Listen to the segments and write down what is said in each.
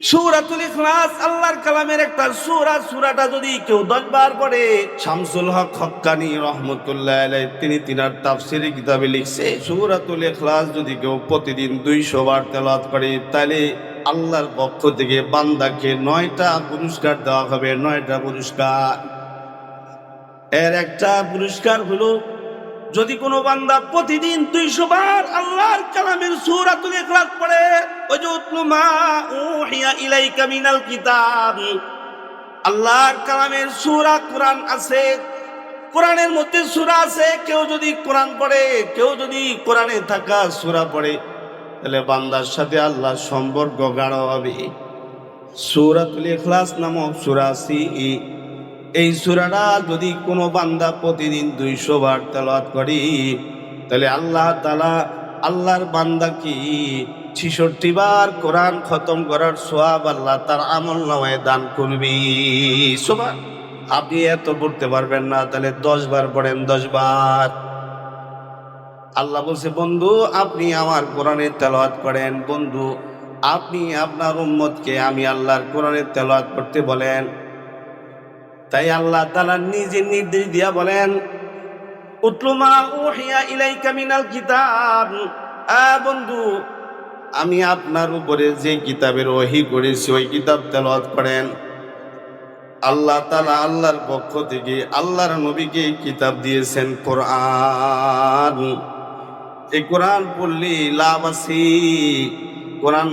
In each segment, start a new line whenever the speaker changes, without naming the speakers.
সূরাতুল ইখলাস, আল্লাহর কালামের একটা সূরা, সূরাটা যদি কেউ দশবার পড়ে, শামসুল হক হক্কানি রহমতুল্লাহ আলাইহি, তিনি তিনার তাফসিরে কিতাবে লিখছে, সূরাতুল ইখলাস যদি কেউ প্রতিদিন 200 বার তেলাওয়াত করে, তাহলে আল্লাহর পক্ষ থেকে বান্দাকে নয়টা পুরস্কার দেওয়া হবে, নয়টা পুরস্কার। এর একটা পুরস্কার হলো যদি কোনো বান্দা প্রতিদিন দুইশো বার আল্লাহর কালামের সূরাতুল ইখলাস পড়ে উতলু মা উহিয়া ইলাইকা মিনাল কিতাব আল্লাহর কালামের সূরা কোরআন আছে, কোরআনের মধ্যে সূরা আছে, কেউ যদি কোরআন পড়ে, কেউ যদি কোরআনে থাকা সূরা পড়ে, তাহলে বান্দার সাথে আল্লাহ সম্পর্ক গাঢ় হবে। সূরাতুল ইখলাস নামক সূরা সি এই সূরাটা যদি কোনো বান্দা প্রতিদিন দুইশো বার তেলাওয়াত করি, তাহলে আল্লাহ তালা আল্লাহর বান্দা কি ছিষট্টি বার কোরআন খতম করার সোয়াব আল্লাহ তার আমল নামায় দান করবি। সোবা আপনি এত পড়তে পারবেন না, তাহলে দশ বার পড়েন, দশ বার। আল্লাহ বলছে, বন্ধু, আপনি আমার কোরআনের তেলাওয়াত করেন। বন্ধু, আপনি আপনার উম্মতকে আমি আল্লাহর কোরআনের তেলাওয়াত করতে বলেন। তাই আল্লাহ তালা নিজে নির্দেশ দিয়া বলেন উতলুমা উহিয়া ইলাইকা মিনাল কিতাব। আ বন্ধু, আমি আপনার উপরে যে কিতাবের ওহি করেছি, ওই কিতাব তেলাওয়াত করেন। আল্লাহ তাআলা আল্লাহর পক্ষ থেকে আল্লাহর নবীকে কিতাব দিয়েছেন কোরআন। এই কোরআন পড়লে লাভ আছে, কোরআন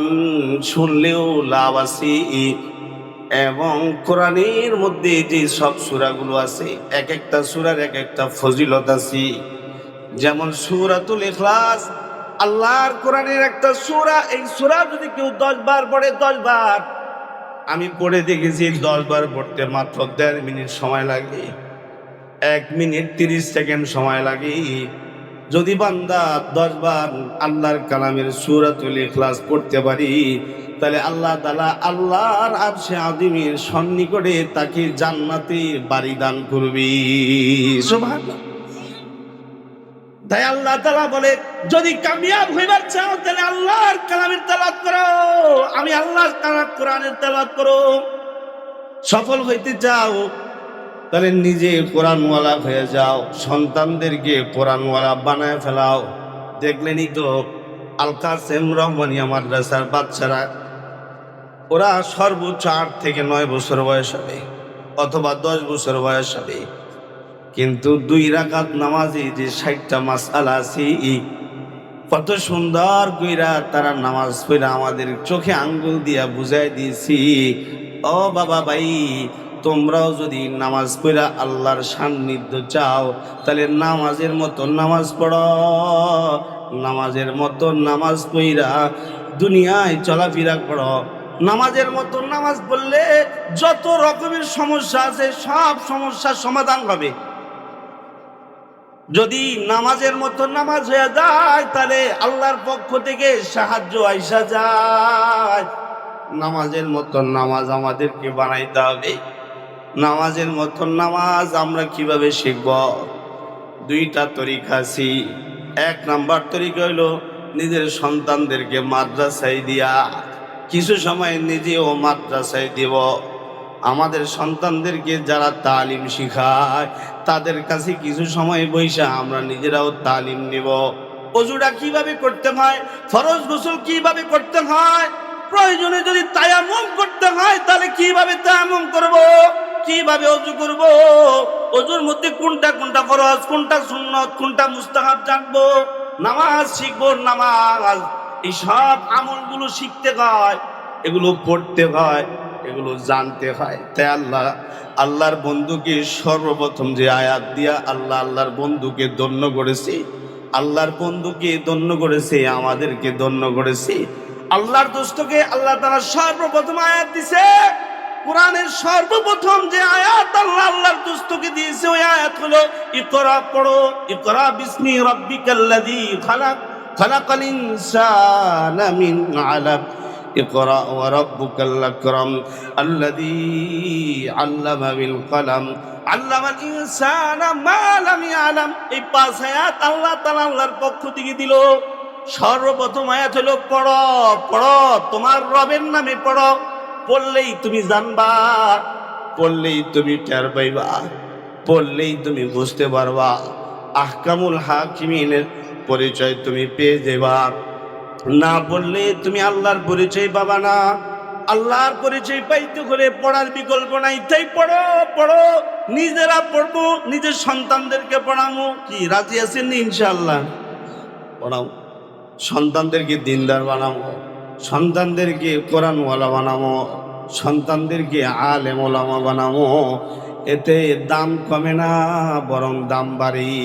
শুনলেও লাভ আছে এবং কোরআনের মধ্যে যে সব সূরাগুলো আছে এক একটা সূরার এক একটা ফজিলত আছে। যেমন সূরাতুল ইখলাস, আল্লাহর কোরআনের একটা সূরা, এই সূরা যদি কেউ দশ বার পড়ে, দশ বার। আমি পড়ে দেখেছি দশ বার পড়তে মাত্র দেড় মিনিট সময় লাগে। এক মিনিট তিরিশ সেকেন্ড সময় লাগে। যদি বান্দা দশ বার আল্লাহর কালামের সুরাতুল ইখলাস পড়তে পারি তাহলে আল্লাহ তালা আল্লাহর আরশে আদিমের সন্নিকটে তাকে জান্নাতে বাড়ি দান করবি। তাই আল্লাহ তালা বলে, যদি কামিয়াব হইবার চাও, তাহলে আল্লাহর কালামের তালাত করো। আমি আল্লাহর কালাম কোরআনের তালাত করো। সফল হইতে চাও, তাহলে নিজে কোরআনওয়ালা হয়ে যাও, সন্তানদেরকে কোরআনওয়ালা বানায় ফেলাও। দেখলেনই তো আলকাসেম রহমানিয়া মাদ্রাসার বাচ্চারা ওরা সর্বোচ্চ আট থেকে নয় বছর বয়স হবে, অথবা দশ বছর বয়স হবে। কিন্তু দুই রাকাত নামাজে যে ষাটটা মাসালা আছে, কত সুন্দর কইরা তারা নামাজ পড়া আমাদের চোখে আঙ্গুল দিয়া বুঝাই দিয়েছি, ও বাবা ভাই, তোমরাও যদি নামাজ পড়া আল্লাহর সান্নিধ্য চাও, তাহলে নামাজের মতো নামাজ পড়ো। নামাজের মতো নামাজ পড়া, দুনিয়ায় চলাফেরা করো। নামাজের মতো নামাজ পড়লে যত রকমের সমস্যা আছে, সব সমস্যার সমাধান হবে। যদি নামাজের মতো নামাজ হয়ে যায়, তাহলে আল্লাহর পক্ষ থেকে সাহায্য আইসা যায়। নামাজের মতো নামাজ আমাদেরকে বানাইতে হবে। নামাজের মতো নামাজ আমরা কীভাবে শিখব? দুইটা তরিকা আছি। এক নাম্বার তরিকা হইল, নিজের সন্তানদেরকে মাদ্রাসায় দিয়া কিছু সময় নিজেও মাদ্রাসায় দিব। আমাদের সন্তানদেরকে যারা তালিম শিখায়, তাদের কাছে কিছু সময় বৈশা আমরা নিজেরাও তালিম নেব। অজুটা কীভাবে করতে হয়, ফরজ গোসল কীভাবে করতে হয়, প্রয়োজনে যদি তায়ামুম করতে হয়, তাহলে কীভাবে তায়ামুম করব, কীভাবে অজু করব, অজুর মধ্যে কোনটা কোনটা ফরজ, কোনটা সুন্নত, কোনটা মুস্তাহাব জানব, নামাজ শিখব, নামাজ এই সব আমলগুলো শিখতে হয়, এগুলো পড়তে হয়, এগুলো জানতে হয়। তাই আল্লাহ, আল্লাহর বন্ধুকে সর্বপ্রথম যে আয়াত দিয়া আল্লাহ, আল্লাহর বন্ধুকে দন্য করেছে, আল্লাহর বন্ধুকে ধন্য করেছে, আমাদেরকে দন্য করেছে। আল্লাহর দোস্তকে আল্লাহ তারা সর্বপ্রথম আয়াত দিছে। কোরআনের সর্বপ্রথম যে আয়াত আল্লাহ, আল্লাহর দোস্তকে দিয়েছে, ওই আয়াত হলো ইকরা পড়ো, ইকরা বিসমি রাব্বিকাল্লাযী খালাক। খালাকাল ইনসানা মিন আলাক اقرأ وربك الأكرم الذي علم بالقلم علم الإنسان ما لم يعلم এই পাঁচ আয়াত আল্লাহ তাআলা আল্লাহর পক্ষ থেকে দিল সর্বপ্রথম আয়াত হলো পড়ো পড়ো তোমার রবের নামে পড়ো পড়লেই তুমি জানবা পড়লেই তুমি টের পাইবা পড়লেই তুমি বুঝতে পারবা আহকামুল হাকিমিনের পরিচয় তুমি পেয়ে যাবা। না বললে তুমি আল্লাহর পরিচয় পাবা না। আল্লাহর পরিচয় পাইতে করে পড়ার বিকল্প নাই। তাই পড়ো পড়ো। নিজেরা পড়ব, নিজের সন্তানদেরকে পড়াবো কি, রাজি আছেন নি ইনশাআল্লাহ? পড়াও। সন্তানদেরকে দিনদার বানাবো সন্তানদেরকে কোরআনওয়ালা বানাবো সন্তানদেরকে আলেম বানাবো এতে দাম কমে না, বরং দাম বাড়ি।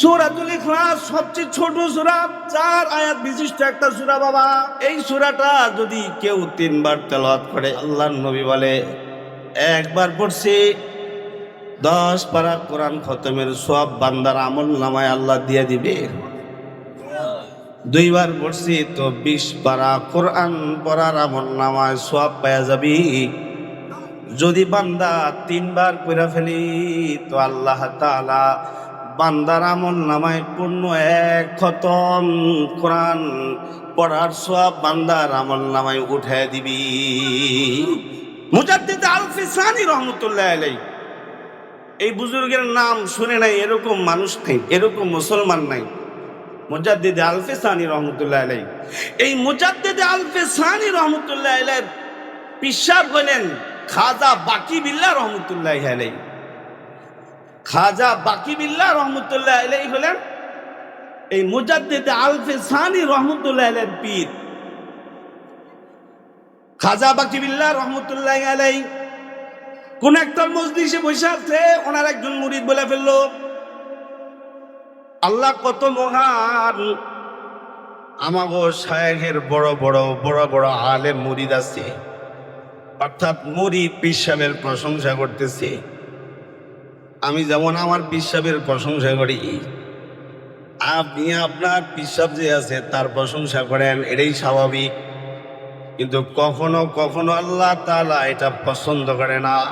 সূরাতুল ইখলাস সবচেয়ে ছোট সূরা, চার আয়াত বিশিষ্ট একটা সূরা বাবা। এই সূরাটা যদি কেউ তিনবার তেলাওয়াত করে, আল্লাহর নবী বলে, একবার পড়ছে, দশ পারা কোরআন খতমের সব বান্দার আমল নামায় আল্লাহ দিয়ে দিবে। দুইবার পড়ছি, তো বিশ পারা কোরআন পড়ার আমল নামায় সব পাওয়া যাবি। যদি বান্দা তিনবার পড়া ফেলি, তো আল্লাহ তাআলা বান্দার আমল নামায় পূর্ণ এক খতম কোরআন পড়ার সব বান্দার আমল নামায় উঠে দিবি। মুজাদ্দিদ আলফি সানি রহমতুল্লাহ আলাইহি। এই বুজুর্গের নাম শুনে নাই, এরকম মানুষ নেই, এরকম মুসলমান নাই। মুজাদ্দিদ আলফে সানি রহমতুল্লাহ আলাই এই মুজাদ্দিদ আলফে সানি রহমতুল্লাহ আলাই পিসাব হলেন খাজা বাকি বিল্লা রহমতুল্লাহ আলাই খাজা বাকি বিল্লা রহমতুল্লাহ আলাই হলেন এই মুজাদ্দিদ আলফে সানি রহমতুল্লাহ আলাই পীর। খাজা বাকি বিল্লাহ রহমতুল্লাহ আলাই কোন একটা মসজিদে বসে আছে, ওনার একজন মুরিদ বলে ফেলল, আল্লাহ কত মহান, আমাগো শায়েখের বড় বড় বড় বড় আলে মুরিদ আছে। অর্থাৎ মুরিদ পিসাবের প্রশংসা করতেছে। আমি যেমন আমার পিসাবের প্রশংসা করি, আপনি আপনার পিসাব যে আছে তার প্রশংসা করেন, এটাই স্বাভাবিক। কিন্তু কখনো কখনো আল্লাহ তালা এটা পছন্দ করে না।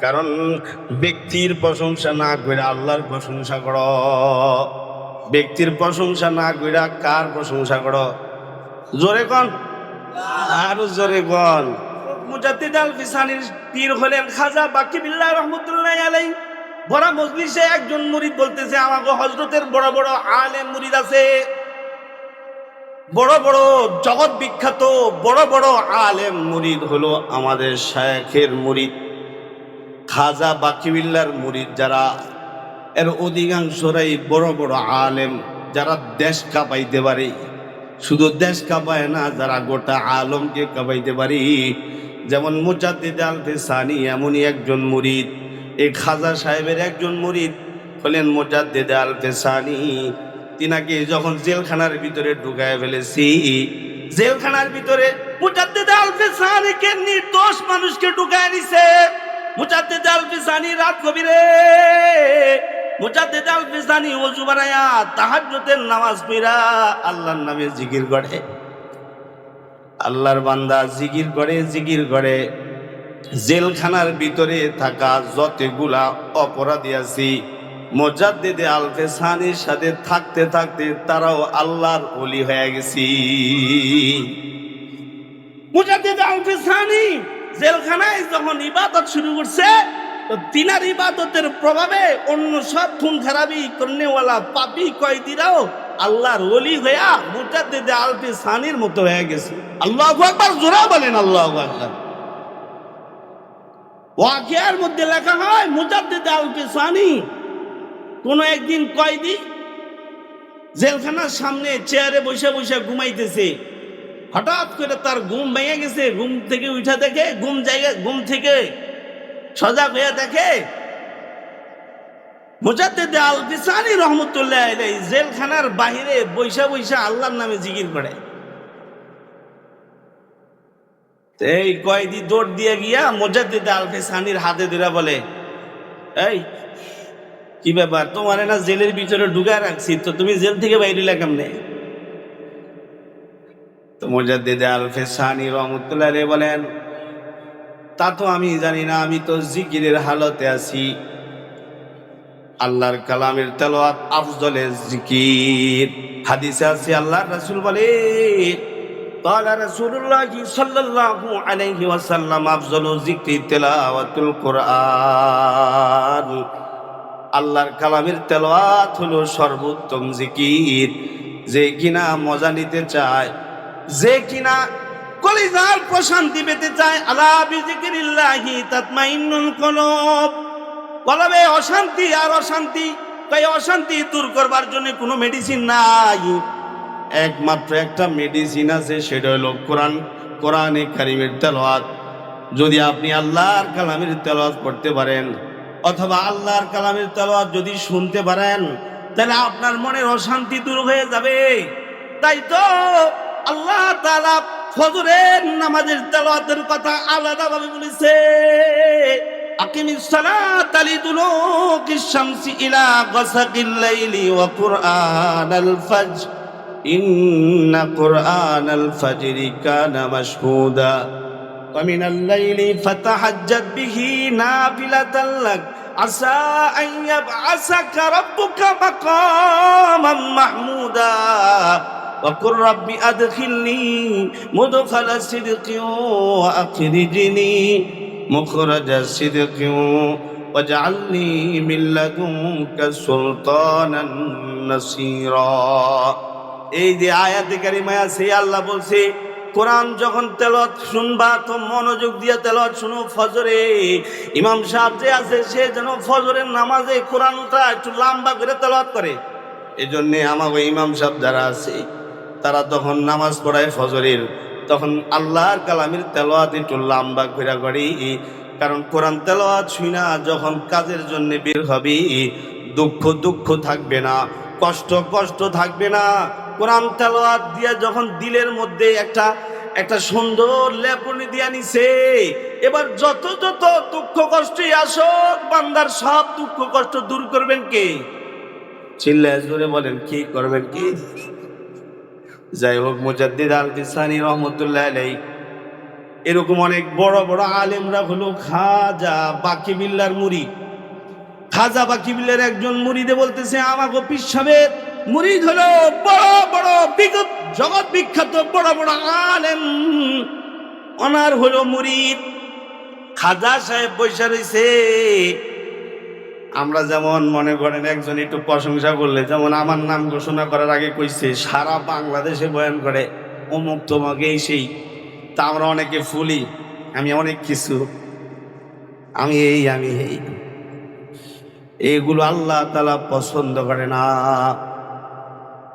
কারণ ব্যক্তির প্রশংসা না করে আল্লাহর প্রশংসা করো। ব্যক্তির প্রশংসা না করে কার প্রশংসা করো? জোরে কন? আরও জোরে কন। মুজাদ্দিদ আল ফিসানির পীর হলেন খাজা বাকি বিল্লাহ রহমতুল্লাহ আলাই বড় মজলিসে একজন মুরিদ বলতেছে আমাকে হজরতের বড় বড় আলেম মুরিদ আছে। বড় বড় জগৎ বিখ্যাত বড় বড় আলেম মুরিদ হলো আমাদের শায়েখের মুরিদ। খাজা বাকিবিল্লার মুরিদ যারা, এর অধিকাংশরাই বড় বড় আলেম, যারা দেশ কাঁপাইতে পারে। শুধু দেশ কাঁপায় না, যারা গোটা আলমকে কাঁপাইতে পারি। যেমন মুজাদ্দিদ আল ফেসানি এমনই একজন মুরিদ। এই খাজা সাহেবের একজন মুরিদ হলেন মুজাদ্দিদ আল ফেসানি তিনাকে যখন জেলখানার ভিতরে ঢুকায় ফেলেছি, জেলখানার ভিতরে মুজাদ্দিদ আল ফেসানিকে নির্দোষ মানুষকে ঢুকায় নিছে মুজাদ্দিদ আল ফিসানি রাত গভীরে আল নামাজ আল্লাহর নামে করে। আল্লাহর বান্দা করে করে। জেলখানার ভিতরে থাকা যতগুলা অপরাধী আছি, মোজাদ্দিদে সানির সাথে থাকতে থাকতে তারাও আল্লাহর ওলি হয়ে গেছি। মুজাদ্দিদ আলফে সানি জেলখানায় যখন ইবাদত শুরু করছে তো তিনার ইবাদতের প্রভাবে অন্য সব খুন খারাপি কন্যেওয়ালা পাপি কয়দিরাও আল্লাহর ওলি হইয়া মুজাদ্দিদে আলফে সানির মতো হয়ে গেছে। আল্লাহ একবার জোরা বলেন আল্লাহ আকবার। ওয়াকিয়ার মধ্যে লেখা হয়, মুজাদ্দিদ আলফে সানি, কোন একদিন কয়দি জেলখানার সামনে চেয়ারে বসে বসে ঘুমাইতেছে। হঠাৎ করে তার ঘুম ভেঙে গেছে, ঘুম থেকে উঠা দেখে, ঘুম জায়গা ঘুম থেকে সজাগ হয়ে দেখে মুজাদ্দিদ আল বিসানি রহমতুল্লাহ জেলখানার বাহিরে বৈশা বৈশা আল্লাহর নামে জিকির করে। এই কয়দি দৌড় দিয়ে গিয়া মুজাদ্দিদ আল ফিসানির হাতে ধরে বলে, এই, কি ব্যাপার? তোমার না জেলের ভিতরে ঢুকা রাখছি, তো তুমি জেল থেকে বাইরে কেমনে? তো মুজাদ্দিদ আল ফিসানি রহমতুল্লাহ বলেন তা তো আমি জানি না আমি তো জিকিরের হালতে আছি আল্লাহর কালামের তেলাওয়াত আফজলের জিকির হাদিসে আছে আল্লাহর রাসূল বলে قال رسول الله صلى الله عليه وسلم أفضل ذكر تلاوة القرآن আল্লাহর কালামের তেলাওয়াত হলো সর্বোত্তম জিকির যে কিনা মজা নিতে চায় যে কিনা কলিজার প্রশান্তি পেতে চায় আলা বিজিকিরিল্লাহি তাতমাইন্নুল কলব। কলবে অশান্তি আর অশান্তি, তাই অশান্তি দূর করবার জন্য কোনো মেডিসিন নাই। একমাত্র একটা মেডিসিন আছে, সেটা হলো কোরআন, কোরআনে কারিমের তেলাওয়াত। যদি আপনি আল্লাহর কালামের তেলাওয়াত করতে পারেন, অথবা আল্লাহর কালামের তেলাওয়াত যদি শুনতে পারেন, তাহলে আপনার মনের অশান্তি দূর হয়ে যাবে। তাই তো আল্লাহ তাআলা ফজরের নামাজের তেলাওয়াতের কথা আলাদাভাবে বলেছে। আকিমিস সালাত আলি দুলুকিস শামসি ইলা গাসাকিল লাইলি ওয়া কুরআনাল ফাজর। ইন্না কুরআনাল ফাজরি কানা মাশহুদা। ওয়া মিনাল লাইলি ফাতাহাজ্জাত বিহি নাফিলাতাল লাক। আসা আন ইয়াবআসাকা রাব্বুকা মাকামান মাহমুদা। وقل رب أدخلني مدخل صدق وأخرجني مخرج صدق واجعلني من لدنك سلطانا نصيرا এই যে আয়াতে কারিমায় আছে আল্লাহ বলছে কোরআন যখন তেলত শুনবা তো মনোযোগ দিয়ে তেলত শুনো ফজরে ইমাম সাহেব যে আছে সে যেন ফজরের নামাজে কোরআনটা একটু লম্বা করে তেলত করে এই জন্যে আমাকে ইমাম সাহেব যারা আছে তারা তখন নামাজ পড়ায় ফজরের। তখন আল্লাহর কালামের তেলোয়াত একটু লম্বা করে করি। কারণ কোরআন তেলোয়াত না, যখন কাজের জন্য বের হবে, দুঃখ দুঃখ থাকবে না, কষ্ট কষ্ট থাকবে না। কোরআন তেলোয়াত দিয়ে যখন দিলের মধ্যে একটা একটা সুন্দর লেপনি দিয়া নিছে, এবার যত যত দুঃখ কষ্টই আসুক, বান্দার সব দুঃখ কষ্ট দূর করবেন কে? চিল্লায় জোরে বলেন, কি করবেন কি? যাই হোক মুজাদ্দিদ আল বিসানি রহমতুল্লাহ আলাই এরকম অনেক বড় বড় আলেমরা হলো খাজা বাকি বিল্লার মুড়ি। খাজা বাকি বিল্লার একজন মুড়িদে বলতেছে আমাকে পিসাবের মুরিদ হলো বড় বড় বিগত জগৎ বিখ্যাত বড় বড় আলেম। অনার হলো মুরিদ খাজা সাহেব বৈশা রয়েছে আমরা যেমন মনে করেন একজন একটু প্রশংসা করলে, যেমন আমার নাম ঘোষণা করার আগে কইছে, সারা বাংলাদেশে বয়ান করে, অমুক তোমাকে সেই তা আমরা অনেকে ফুলি, আমি অনেক কিছু, আমি এই আমি এই। এগুলো আল্লাহ তালা পছন্দ করে না।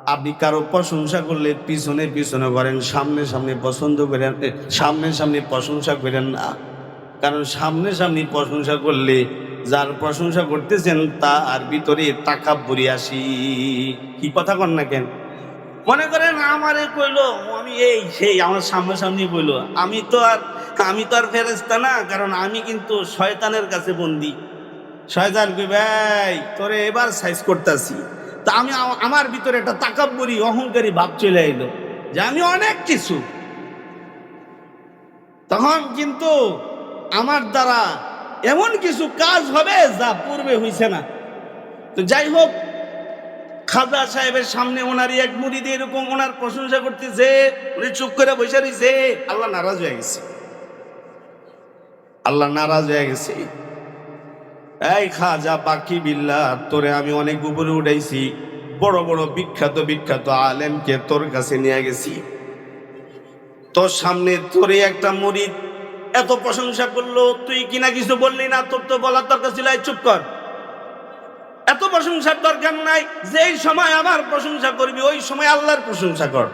আপনি কারও প্রশংসা করলে পিছনে পিছনে করেন, সামনে সামনে পছন্দ করেন, সামনে সামনে প্রশংসা করেন না। কারণ সামনে সামনে প্রশংসা করলে যার প্রশংসা করতেছেন তার ভিতরে টাকা বুড়ি আসি। কি কথা কন না কেন? মনে করেন আমারে কইলো, আমি এই সেই আমার সামনে সামনে কইলো, আমি তো আর, আমি তো আর ফেরেস্তা না, কারণ আমি কিন্তু শয়তানের কাছে বন্দি। শয়তান কই ভাই তোরে এবার সাইজ করতেছি। তা আমি আমার ভিতরে একটা তাকাব্বরি, অহংকারী ভাব চলে এলো যে আমি অনেক কিছু। তখন কিন্তু আমার দ্বারা এমন কিছু কাজ হবে যা পূর্বে হইছে না। তো যাই হোক, খাজা সাহেবের সামনে ওনারই এক মুড়ি দিয়ে এরকম ওনার প্রশংসা করতেছে, উনি চুপ করে বসে রয়েছে আল্লাহ নারাজ হয়ে গেছে। আল্লাহ নারাজ হয়ে গেছে। এই খাজা বাকি বিল্লা, তোরে আমি অনেক উপরে উঠাইছি। বড় বড় বিখ্যাত বিখ্যাত আলেমকে তোর কাছে নিয়ে গেছি। তোর সামনে তোরে একটা মুরিদ। এত প্রশংসা করল, তুই কিনা কিছু বললি না, তোর তো বলার দরকার ছিল চুপ কর। এত প্রশংসার দরকার নাই, যেই সময় আমার প্রশংসা করবি, ওই সময় আল্লাহর প্রশংসা কর।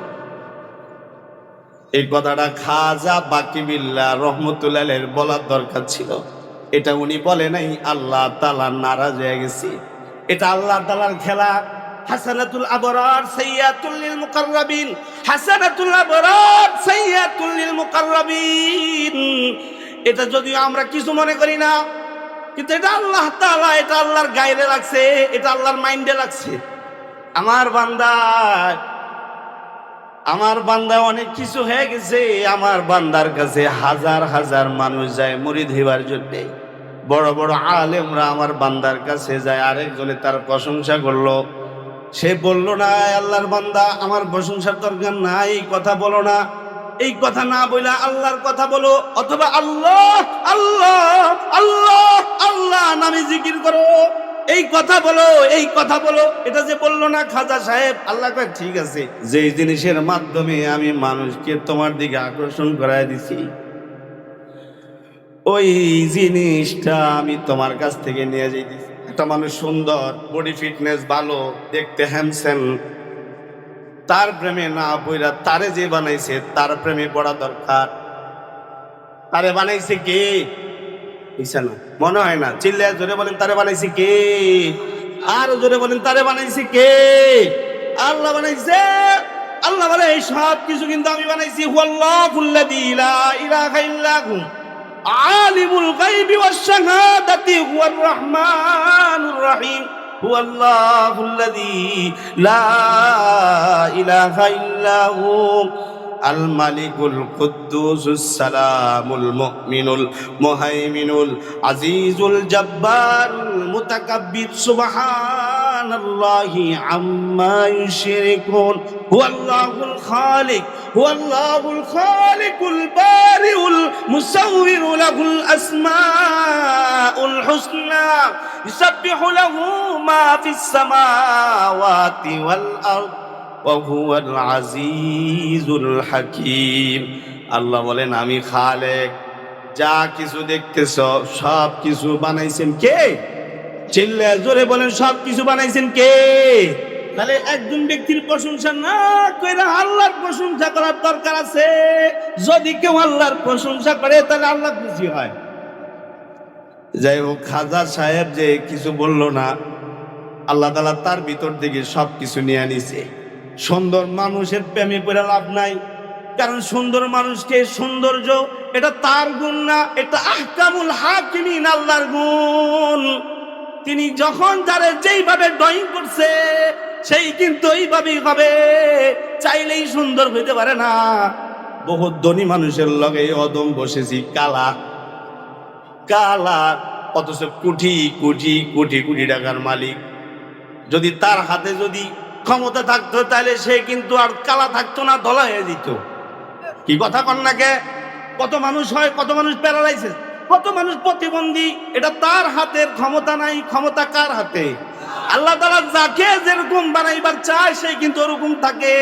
এই কথাটা খাজা বাকি বিল্লা রহমতুল্লাহ বলার দরকার ছিল। এটা উনি বলে নাই, আল্লাহ তালা নারাজ হয়ে গেছি। এটা আল্লাহ তালার খেলা। হাসানাতুল আবরার সাইয়াতুল লিল মুকাররাবিন, হাসানাতুল আবরার সাইয়াতুল লিল মুকাররাবিন। এটা যদিও আমরা কিছু মনে করি না, কিন্তু এটা আল্লাহ তাআলা, এটা আল্লাহর গায়রে লাগছে, এটা আল্লাহর মাইন্ডে লাগছে। আমার বান্দা আমার বান্দা অনেক কিছু হয়ে গেছে, আমার বান্দার কাছে হাজার হাজার মানুষ যায় মুরিদ হইবার জন্যে। বড় বড় আলেমরা আমার বান্দার কাছে যায়, আরেকজনে তার প্রশংসা করল সে বলল, না আল্লাহর বান্দা, আমার প্রশংসার দরকার এই কথা বলো না। এই কথা না বইলা আল্লাহর কথা বলো, অথবা আল্লাহ আল্লাহ আল্লাহ আল্লাহ নামে জিকির করো। এই কথা বলো, এই কথা বলো। এটা যে বলল না খাজা সাহেব, আল্লাহ কয়, ঠিক আছে যে জিনিসের মাধ্যমে আমি মানুষকে তোমার দিকে আকর্ষণ করায় দিছি, ওই জিনিসটা আমি তোমার কাছ থেকে নিয়ে যাইতেছি। একটা মানুষ সুন্দর বডি ফিটনেস ভালো, দেখতে হ্যান্ডসেম তার প্রেমে না বইরা, তারে যে বানাইছে, তার প্রেমে পড়া দরকার। তারে বানাইছে কে? বুঝছে না মনে হয় না। চিল্লে জোরে বলেন, তারে বানাইছে কে? আর জোরে বলেন, তারে বানাইছে কে? আল্লাহ বানাইছে। আল্লাহ বলে, এই সব কিছু কিন্তু আমি বানাইছি। হুয়াল্লাহুল্লাযী লা ইলাহা ইল্লাহু। আলিমুল গায়বি ওয়াশ শাহাদাতি হুয়ার রহমানুর রহিম هو الله الذي لا إله إلا هو الملك القدوس السلام المؤمن المهيمن العزيز الجبار المتكبر سبحان الله عما يشركون هو الله الخالق هو الله الخالق البارئ المصور له الأسماء الحسنى يسبح له ما في السماوات والأرض وهو العزيز الحكيم আল্লাহ বলেন আমি খালেক যা কিছু দেখতেছ সব কিছু বানাইছেন কে চিল্লে জোরে বলেন সব কিছু বানাইছেন কে? তাহলে একজন ব্যক্তির প্রশংসা না কইরা আল্লাহর প্রশংসা করার দরকার আছে। যদি কেউ আল্লাহর প্রশংসা করে, তাহলে আল্লাহ খুশি হয়। যাই হোক খাজা সাহেব যে কিছু বলল না, আল্লাহ তালা তার ভিতর থেকে সব কিছু নিয়ে নিছে। সুন্দর মানুষের প্রেমে পড়ে লাভ নাই, কারণ সুন্দর মানুষকে সৌন্দর্য, এটা তার গুণ না, এটা আহকামুল হাকিমিন, আল্লাহর গুণ। তিনি যখন যারা যেইভাবে ড্রয়িং করছে, সেই কিন্তু এইভাবেই হবে। চাইলেই সুন্দর হইতে পারে না। বহুত ধনী মানুষের লগে অদম বসেছি, কালা। কালা, অথচ কোটি কোটি কোটি কোটি টাকার মালিক। যদি তার হাতে যদি ক্ষমতা থাকতো, তাহলে সে কিন্তু আর কালা থাকতো না, ধলা হয়ে দিত। কি কথা কন্যাকে কত মানুষ হয়, কত মানুষ প্যারালাইসিস? কত মানুষ প্রতিবন্ধী? এটা তার হাতের ক্ষমতা নাই, ক্ষমতা কার হাতে? আল্লাহ তালা যাকে যেরকম বানাইবার চায়, সে কিন্তু ওরকম থাকে।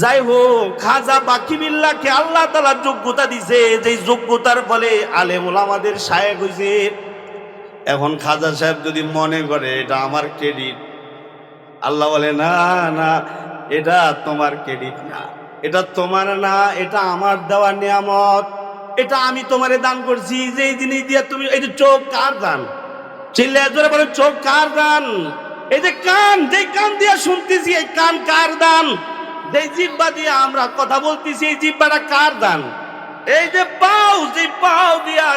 যাই হোক, খাজা বাকি বিল্লাহকে আল্লাহ তালা যোগ্যতা দিছে যে যোগ্যতার ফলে আলেমুল আমাদের সাহেব হয়েছে এখন খাজা সাহেব যদি মনে করে, এটা আমার ক্রেডিট। আল্লাহ বলে, না না, এটা তোমার ক্রেডিট না। এটা তোমার না, এটা আমার দেওয়া নিয়ামত। এটা আমি তোমারে দান করছি যে জিনিস দিয়ে তুমি, এই যে চোখ, কার দান? চিল্লে জোরে বলে চোখ কার দান? এই যে কান যে কান দিয়ে শুনতেছি, এই কান কার দান? যে জিব্বা দিয়ে আমরা কথা বলতেছি, এই জিব্বাটা কার দান? এই যে পাও যে পাও দিয়া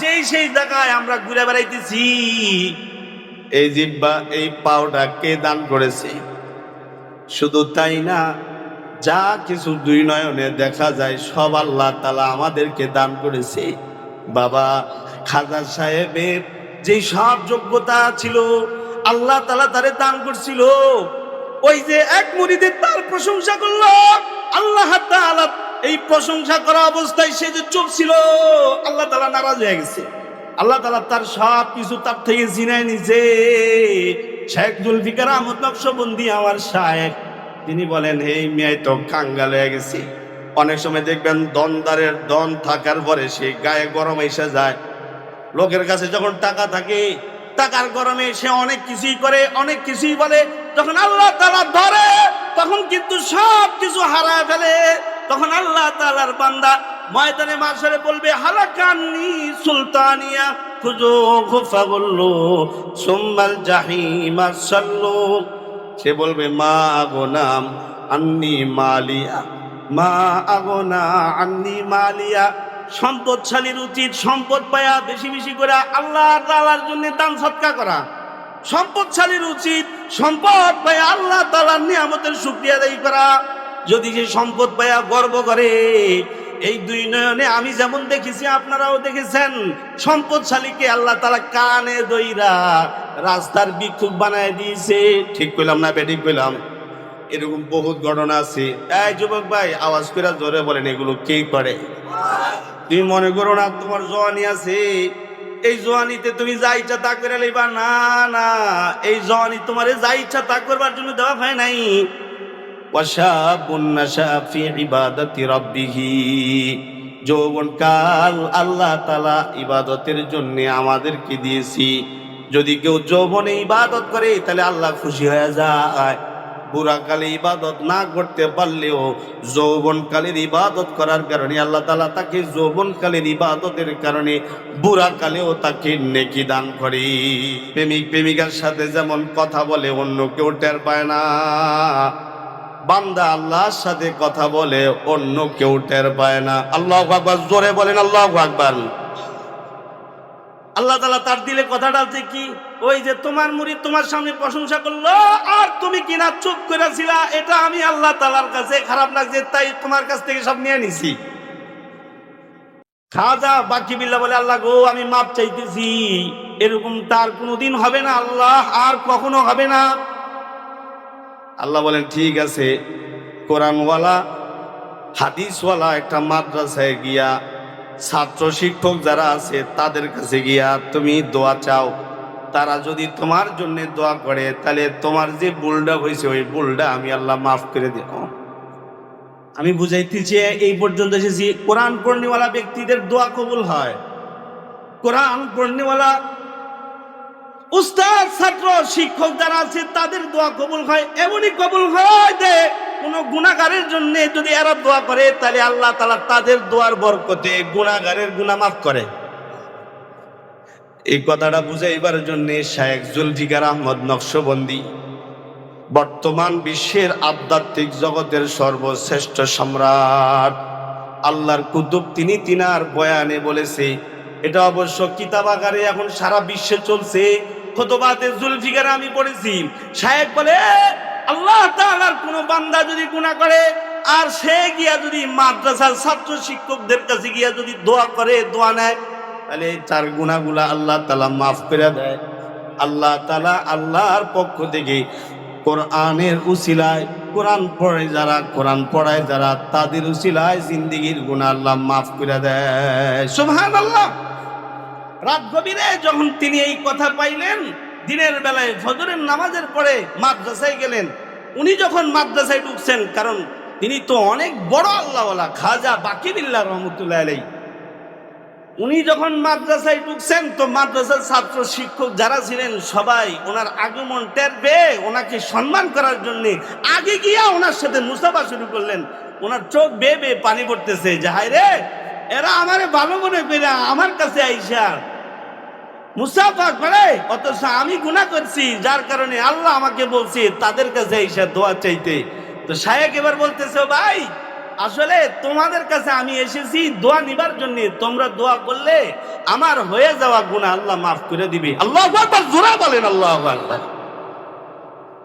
যেই সেই জায়গায় আমরা ঘুরে বেড়াইতেছি, এই জিব্বা এই পাওটা কে দান করেছে? শুধু তাই না যা কিছু দুই নয়নে দেখা যায়, সব আল্লাহ তালা আমাদেরকে দান করেছে। বাবা খাজা সাহেবের যে সব যোগ্যতা ছিল, আল্লাহ তালা তারে দান করছিল। ওই যে এক মুরিদের তার প্রশংসা করল, আল্লাহ এই প্রশংসা করা অবস্থায় সে যে চুপ ছিল আল্লাহ তালা নারাজ হয়ে গেছে। আল্লাহ তালা তার সব কিছু তার থেকে জিনায় নিছে। শেখ জুলফিকার আহমদ নকশবন্দি আমার শায়েখ। তিনি বলেন এই মেয়ে তো কাঙ্গাল হয়ে গেছি। অনেক সময় দেখবেন দনদারের দন থাকার পরে সে গায়ে গরম এসে যায়। লোকের কাছে যখন টাকা থাকে, টাকার গরমে সে অনেক কিছুই করে, অনেক কিছুই বলে। যখন আল্লাহ তালা ধরে, তখন কিন্তু সব কিছু হারায় ফেলে। তখন আল্লাহ তালার বান্দা ময়দানে মাসরে বলবে, হালাকান্নি সুলতানিয়া, খুঁজো খোফা বলল সোম্বাল জাহিমা সাল্লো। সে বলবে, মা আগোনাম আন্নি মালিয়া, মা আগোনা আন্নি মালিয়া। সম্পদশালীর উচিত সম্পদ পায়া বেশি বেশি করে আল্লাহ তালার জন্য দান সৎকা করা। সম্পদশালীর উচিত সম্পদ পায়া আল্লাহ তালার নিয়ামতের শুক্রিয়া আদায় করা। যদি সে সম্পদ পায়া গর্ব করে এই দুই নয়নে আমি যেমন দেখেছি, আপনারাও দেখেছেন। সম্পদশালীকে আল্লাহ তালা কানে দইরা রাস্তার বিক্ষোভ বানায় দিয়েছে। ঠিক কইলাম না বেঠিক কইলাম। এরকম বহুত ঘটনা আছে। এই যুবক ভাই, আওয়াজ করে জোরে বলেন, এগুলো কে করে? তুমি মনে করো না তোমার জোয়ানি আছে? এই জোয়ানিতে তুমি যা ইচ্ছা তা করে লইবা। না না, এই জোয়ানি তোমার যা ইচ্ছা তা করবার জন্য দেওয়া হয় নাই। ওয়াশাবুন নাশা ফি ইবাদাতি রাব্বিহি। যৌবন আল্লাহ তাআলা ইবাদতের জন্য আমাদেরকে দিয়েছি। যদি কেউ যৌবনে ইবাদত করে, তাহলে আল্লাহ খুশি হয়ে যায়। বুড়াকালে ইবাদত না করতে পারলেও যৌবনকালের ইবাদত করার কারণে আল্লাহ তালা তাকে যৌবনকালের ইবাদতের কারণে বুড়াকালেও তাকে নেকি দান করে। প্রেমিক প্রেমিকার সাথে যেমন কথা বলে, অন্য কেউ টের পায় না। বান্দা আল্লাহর সাথে কথা বলে অন্য কেউ টের পায় না। আল্লাহ আকবার, জোরে বলেন আল্লাহ আকবার। আল্লাহ তালা তার দিলে কথাটা হচ্ছে কি? ওই যে তোমার মুড়ি তোমার সামনে প্রশংসা করল, আর তুমি কিনা চুপ করেছিলা? এটা আমি আল্লাহ তালার কাছে খারাপ লাগছে, তাই তোমার কাছ থেকে সব নিয়ে নিছি। খাজা বাকি বিল্লা বলে, আল্লাহ গো, আমি মাপ চাইতেছি। এরকম তার কোনোদিন হবে না, আল্লাহ আর কখনো হবে না। আল্লাহ বলেন, ঠিক আছে, কোরআনওয়ালা, হাদিসওয়ালা একটা মাদ্রাসায় গিয়া ছাত্র শিক্ষক যারা আছে তাদের কাছে গিয়া তুমি দোয়া চাও। তারা যদি তোমার জন্য দোয়া করে, তাহলে তোমার যে ভুলটা হয়েছে, ওই ভুলটা আমি আল্লাহ মাফ করে দেব। আমি বুঝাইতে বুঝাইতেছি এই পর্যন্ত এসেছি। কোরআন পূর্ণিমালা ব্যক্তিদের দোয়া কবুল হয়। কোরআন পূর্ণিমালা উস্তাদ, ছাত্র, শিক্ষক যারা আছে, তাদের দোয়া কবুল হয়, এমনই কবুল হয় যে কোনো গুণাগারের জন্য যদি এরা দোয়া করে, তাহলে আল্লাহ তালা তাদের দোয়ার বরকতে গুণাগারের গুণা মাফ করে। এই কথাটা বুঝাইবার জন্য শায়েক জুলফিকার আহমদ নকশবন্দি, বর্তমান বিশ্বের আধ্যাত্মিক জগতের সর্বশ্রেষ্ঠ সম্রাট। আল্লাহর কুতুব তিনি তিনার বয়ানে বলেছে, এটা অবশ্য কিতাব আকারে এখন সারা বিশ্বে চলছে খতবাতে জুলফিকার আমি পড়েছি। সাহেব বলে, আল্লাহ তাআলার কোনো বান্দা যদি গুনাহ করে, আর সে গিয়া যদি মাদ্রাসার ছাত্র শিক্ষকদের কাছে গিয়া যদি দোয়া করে, দোয়া নেয়, তাহলে তার গুনাহগুলা আল্লাহ তাআলা মাফ করে দেয়। আল্লাহ তাআলা আল্লাহর পক্ষ থেকে কোরআনের উসিলায়, কোরআন পড়ে যারা, কোরআন পড়ায় যারা, তাদের উসিলায় জিন্দিগির গুনাহ আল্লাহ মাফ করে দেয়। সুবহানাল্লাহ। রাত গভীরে যখন তিনি এই কথা পাইলেন, দিনের বেলায় ফজরের নামাজের পরে মাদ্রাসায় গেলেন। উনি যখন মাদ্রাসায় ঢুকছেন, কারণ তিনি তো অনেক বড় আল্লাহওয়ালা, খাজা বাকিবিল্লাহ রহমতুল্লাহ আলাই উনি যখন মাদ্রাসায় ঢুকছেন, তো মাদ্রাসার ছাত্র শিক্ষক যারা ছিলেন, সবাই ওনার আগমন টের পেয়ে ওনাকে সম্মান করার জন্যে আগে গিয়া ওনার সাথে মুসাফা শুরু করলেন। ওনার চোখ বেয়ে বেয়ে পানি পড়তেছে, যে হায় রে এরা আমারে ভালো মনে পেরে আমার কাছে আইসা। মুসাফা করে অথচ আমি গুনাহ করছি, যার কারণে আল্লাহ আমাকে বলছে, তাদের কাছে আইসা দোয়া চাইতে। তো শায়েক এবার বলতেছে, ভাই, আসলে তোমাদের কাছে আমি এসেছি দোয়া নিবার জন্য। তোমরা দোয়া করলে আমার হয়ে যাওয়া গুনাহ আল্লাহ মাফ করে দিবে। আল্লাহ জোরা বলেন, আল্লাহ আকবার।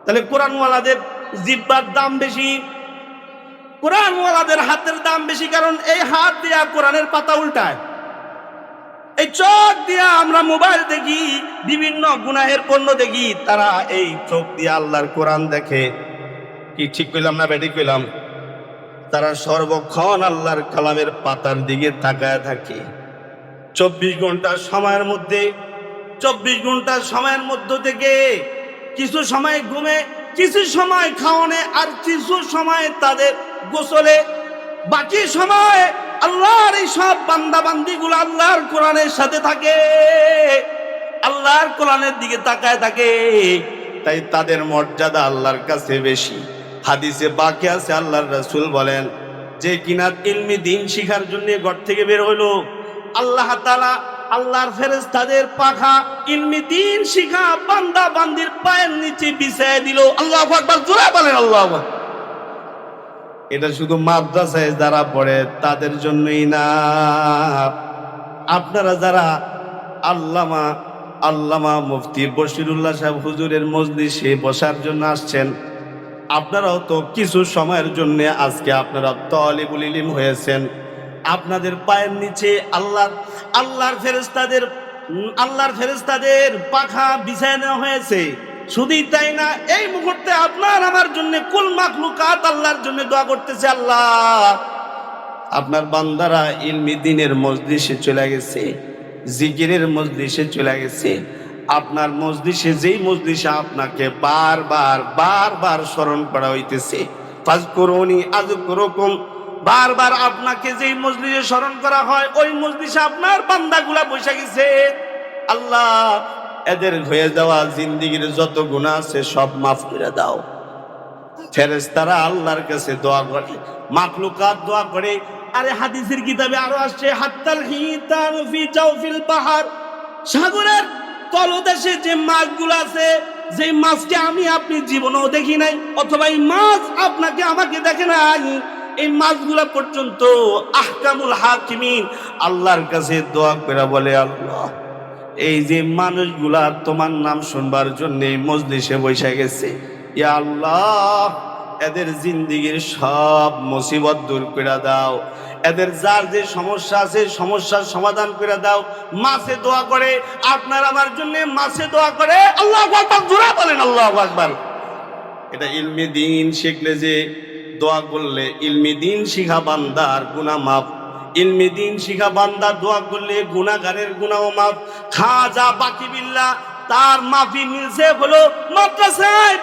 তাহলে কোরআনওয়ালাদের জিব্বার দাম বেশি, কোরআনওয়ালাদের হাতের দাম বেশি, কারণ এই হাত দিয়া কোরআনের পাতা উল্টায়। এই চোখ দিয়া আমরা মোবাইল দেখি, বিভিন্ন গুনাহের পণ্য দেখি, তারা এই চোখ দিয়ে আল্লাহর কোরআন দেখে। কি ঠিক কইলাম না বেটি কইলাম? তারা সর্বক্ষণ আল্লাহর কালামের পাতার দিকে তাকায় থাকে। চব্বিশ ঘণ্টা সময়ের মধ্যে, চব্বিশ ঘণ্টা সময়ের মধ্য থেকে কিছু সময় ঘুমে, কিছু সময় খাওয়ানে আর কিছু সময় তাদের গোসলে বাকি সময় আল্লাহর এই সব বান্দা বান্দিগুলো আল্লাহর কোরআনের সাথে থাকে। আল্লাহর কোরআনের দিকে তাকায় থাকে। তাই তাদের মর্যাদা আল্লাহর কাছে বেশি। হাদিসে বাকি আছে, আল্লাহর রাসূল বলেন, যে কিনা ইলমি দিন শিখার জন্য ঘর থেকে বের হইল, আল্লাহ তাআলা আল্লাহর ফেরেশতাদের পাখা ইলমি দিন শিখা বান্দা বান্দির পায়ের নিচে বিছায় দিল। আল্লাহু আকবার, জোরে বলেন, আল্লাহু আকবার। এটা শুধু মাদ্রাসায় যারা পড়ে, তাদের জন্যই না। আপনারা যারা আল্লামা আল্লামা মুফতি বশিরুল্লাহ সাহেব হুজুরের মজলিসে বসার জন্য আসছেন, আপনারাও তো কিছু সময়ের জন্য আজকে আপনারা তলিবুল ইলিম হয়েছেন। আপনাদের পায়ের নিচে আল্লাহ আল্লাহর ফেরেস্তাদের আল্লাহর ফেরেস্তাদের পাখা বিছায় নেওয়া হয়েছে। শুধুই তাই না, এই মুহূর্তে আপনার আমার জন্য কুল মাখলুকাত আল্লাহর জন্য দোয়া করতেছে আল্লাহ। আপনার বান্দারা ইলমি দিনের মজলিসে চলে গেছে, জিকিরের মজলিসে চলে গেছে। আপনার মজলিসে যেই মজলিসে আপনাকে বারবার বারবার স্মরণ করা হইতেছে বারবার আপনাকে যেই মজলিসে স্মরণ করা হয়, ওই মজলিসে আপনার বান্দাগুলা বসে গেছে। আল্লাহ এদের হয়ে যাওয়া জিন্দিগির যত গুণা আছে সব মাফ করে দাও। ফেরেস্তারা আল্লাহর কাছে দোয়া করে মাকলুকাত দোয়া করে। আরে হাদিসের কিতাবে আরও আসছে, হাত্তাল হিতান ফি জাওফিল বাহার। সাগরের তলদেশে যে মাছগুলো আছে যে মাছকে আমি আপনি জীবনেও দেখি নাই, অথবা এই মাছ আপনাকে আমাকে দেখে নাই, এই মাছগুলা পর্যন্ত আহকামুল হাকিমিন আল্লাহর কাছে দোয়া করে বলে আল্লাহ। এই যে মানুষগুলা তোমার নাম শুনবার জন্য মজলিসে বসে গেছে। ইয়া আল্লাহ, এদের জিন্দিগির সব মুসিবত দূর করে দাও। এদের যার যে সমস্যা আছে সমস্যার সমাধান করে দাও। মাসে দোয়া করে, আপনার আমার জন্য মাসে দোয়া করে। আল্লাহ আকবার, জোরে বলেন আল্লাহ আকবার। এটা ইলমি দিন শিখলে যে দোয়া করলে ইলমি দিন শিখা বান্দার গুনা মাফ ইলমি দিন শিখা বান্দার দোয়া করলে গুনাগারের গুনাও মাফ। খাজা বাকি বিল্লা, তার মাফি মিলছে হলো মাদ্রাসায়।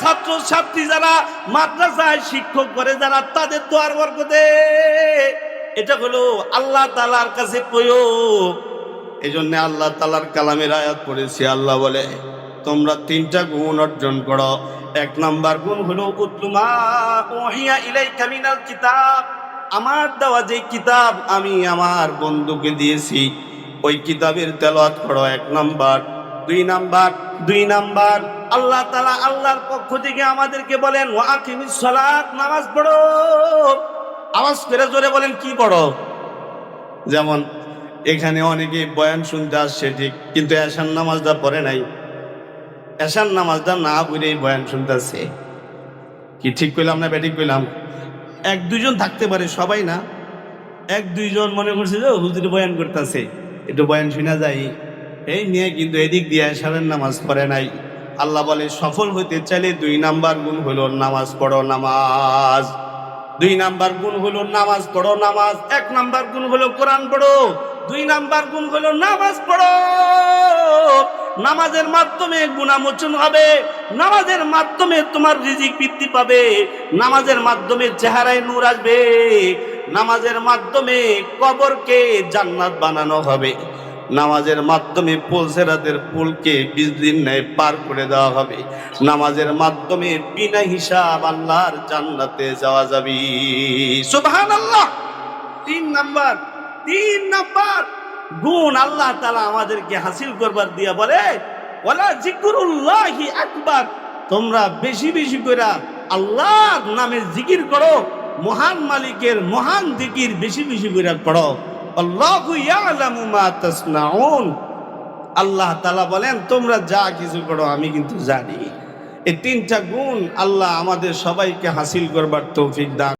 ছাত্র ছাত্রী যারা মাদ্রাসায় শিক্ষক করে, যারা তাদের তো দোয়ার বরকতে। এটা হলো আল্লাহ তালার কাছে প্রয়োগ। এই জন্য আল্লাহ তালার কালামের আয়াত পড়েছি। আল্লাহ বলে, তোমরা তিনটা গুণ অর্জন করো। এক নাম্বার গুণ হলো, উতলুমা ওহিয়া ইলাইকা মিনাল কিতাব। আমার দেওয়া যে কিতাব আমি আমার বন্ধুকে দিয়েছি, ওই কিতাবের তেলাওয়াত করো এক নাম্বার, দুই নাম্বার দুই নাম্বার। আল্লাহ তালা আল্লাহর পক্ষ থেকে আমাদেরকে বলেন সালাত নামাজ পড়ো। আওয়াজ করে জোরে বলেন, কি পড়ো? যেমন, এখানে অনেকে বয়ান শুনতে আসছে ঠিক, কিন্তু এশান নামাজটা পড়ে নাই। এশান নামাজটা না পড়েই বয়ান শুনতেছে কি ঠিক কইলাম না ব্যাটিক কইলাম? এক দুইজন থাকতে পারে, সবাই না। এক দুইজন মনে করছে যে হুজুর বয়ান করতেছে। একটু বয়ান শোনা যায়। এই নিয়ে কিন্তু এদিক দিয়ে এশারের নামাজ পড়ে নাই। আল্লাহ বলে, সফল হইতে চাইলে দুই নাম্বার গুণ হলো নামাজ পড়ো নামাজ। দুই নাম্বার গুণ হলো নামাজ পড়ো নামাজ। এক নাম্বার গুণ হলো কোরআন পড়ো। দুই নাম্বার গুণ হলো নামাজ পড়ো। নামাজের মাধ্যমে গুণামোচন হবে। নামাজের মাধ্যমে তোমার রিজিক বৃদ্ধি পাবে, নামাজের মাধ্যমে চেহারায় নূর আসবে, নামাজের মাধ্যমে কবরকে জান্নাত বানানো হবে, নামাজের মাধ্যমে পুলসেরাদের পুলকে বিজলির ন্যায় পার করে দেওয়া হবে, নামাজের মাধ্যমে বিনা হিসাব আল্লাহর জান্নাতে যাওয়া যাবে। সুবহান আল্লাহ তিন নাম্বার তিন নাম্বার, গুণ আল্লাহ তালা আমাদেরকে হাসিল করবার দিয়া বলে ওলা জিকুরুল্লাহি আকবার। তোমরা বেশি বেশি করে আল্লাহর নামে জিকির করো, মহান মালিকের মহান জিকির বেশি বেশি করে করো আল্লাহু ইয়ালামু মা তাসনাউন। আল্লাহ তালা বলেন, তোমরা যা কিছু করো, আমি কিন্তু জানি। এই তিনটা গুণ আল্লাহ আমাদের সবাইকে হাসিল করবার তৌফিক দান